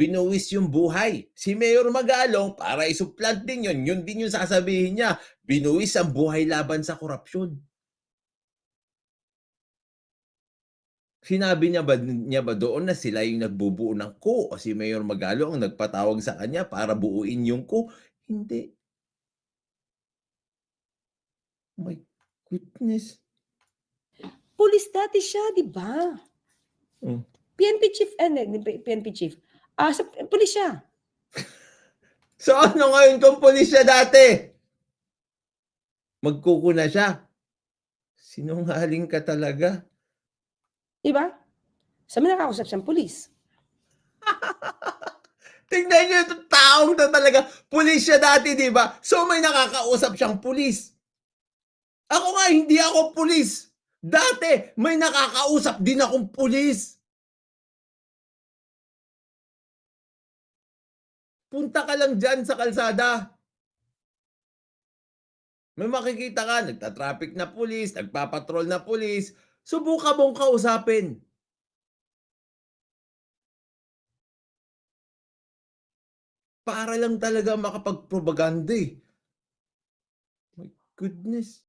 binuwis yung buhay. Si Mayor Magalong, para isuplant din yun, yun din yung sasabihin niya, binuwis ang buhay laban sa korupsyon. Sinabi niya ba, niya ba doon na sila yung nagbubuo ng ko o si Mayor Magalong ang nagpatawag sa kanya para buuin yung ko? Hindi. My goodness. Pulis dati siya, di ba? Hmm. PNP chief, eh, PNP chief. Ah, sa, pulis siya. So ano ngayon kung pulis siya dati? Magkukuna siya. Sinungaling ka talaga. Di ba? Sa mga nakakusap siyang pulis. Tingnan niyo itong taong to talaga. Pulis siya dati, di ba? So may nakakausap siyang pulis. Ako nga, hindi ako pulis. Dati, may nakakausap din akong pulis. Punta ka lang dyan sa kalsada. May makikita ka, nagtatraffic na pulis, nagpapatrol na pulis. Subukan mong kausapin. Para lang talaga makapagpropaganda eh. My goodness.